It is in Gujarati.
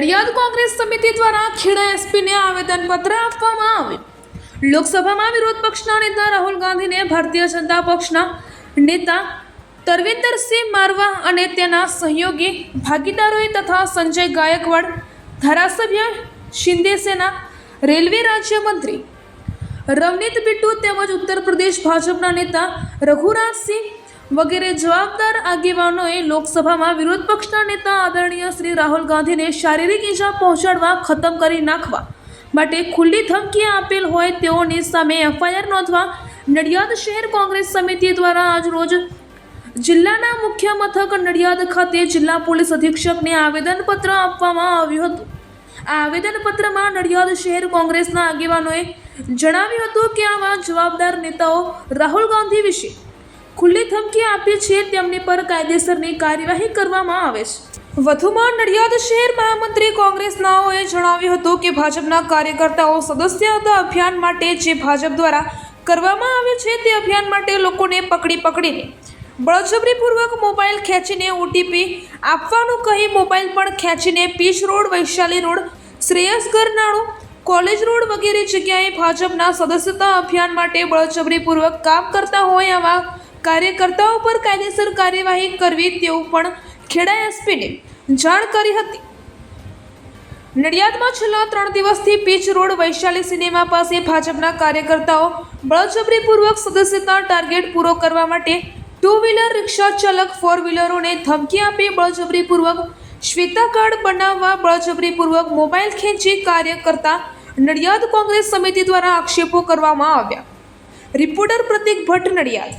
નડિયાદ કોંગ્રેસ સમિતિ દ્વારા ખેડા એસપીને આવેદનપત્ર આપવામાં આવ્યું લોકસભામાં વિરોધ પક્ષના નેતા રાહુલ ગાંધીને ભારતીય જનતા પક્ષના નેતા તરવિંદરસિંહ મારવા અને તેના સહયોગી ભાગીદારોએ તથા સંજય ગાયકવાડ ધારાસભ્ય શિંદે સેના રેલવે રાજ્યમંત્રી રવનીત બિટ્ટુ તેમજ ઉત્તર પ્રદેશ ભાજપના નેતા રઘુરાજસિંહ વગેરે જવાબદાર આગેવાનોએ લોકસભામાં વિરોધ પક્ષના નેતા આદરણીય શ્રી રાહુલ ગાંધીને શારીરિક ઈજા પહોંચાડવા ખતમ કરી નાખવા માટે ખુલ્લી ધમકી આપેલ હોય તેઓની સામે એફઆઈઆર નોંધવા નડિયાદ શહેર કોંગ્રેસ સમિતિ દ્વારા આજરોજ જિલ્લાના મુખ્ય મથક નડિયાદ ખાતે જિલ્લા પોલીસ અધિક્ષકને આવેદનપત્ર આપવામાં આવ્યું હતું. આ આવેદનપત્રમાં નડિયાદ શહેર કોંગ્રેસના આગેવાનોએ જણાવ્યું હતું કે આવા જવાબદાર નેતાઓ રાહુલ ગાંધી વિશે ખુલ્લી ધમકી આપી છે, તેમની પર કાયદેસરની કાર્યવાહી કરવામાં આવે છે. વધુમાં નડિયાદ શહેર મહામંત્રી કોંગ્રેસનાઓએ જણાવ્યું હતું કે ભાજપના કાર્યકર્તાઓ સદસ્યતા અભિયાન માટે જે ભાજપ દ્વારા કરવામાં આવ્યું છે, તે અભિયાન માટે લોકોને પકડી પકડીને બળજબરીપૂર્વક મોબાઈલ ખેંચીને ઓટીપી આપવાનું કહી મોબાઈલ પણ ખેંચીને પીચ રોડ, વૈશાલી રોડ, શ્રેયસગર નાળુ, કોલેજ રોડ વગેરે જગ્યાએ ભાજપના સદસ્યતા અભિયાન માટે બળજબરીપૂર્વક કામ કરતા હોય આવા કાર્યકર્તાઓ પર કાયદેસર કાર્યવાહી કરવી તેવું પણ ખેડા એસપીને જાણ કરી હતી. નડિયાદમાં છેલ્લા ત્રણ દિવસથી પીચ રોડ વૈશાલી સિનેમા પાસે ભાજપના કાર્યકર્તાઓ બળજબરીપૂર્વક સદસ્યતા ટાર્ગેટ પૂરો કરવા માટે ટુ વ્હીલર રિક્ષા ચાલક ફોર વ્હીલરોને ધમકી આપી બળજબરીપૂર્વક શ્વેતા કાર્ડ બનાવવા બળજબરીપૂર્વક મોબાઈલ ખેંચી કાર્ય કરતા નડિયાદ કોંગ્રેસ સમિતિ દ્વારા આક્ષેપો કરવામાં આવ્યા. રિપોર્ટર પ્રતિક ભટ્ટ નડિયાદ.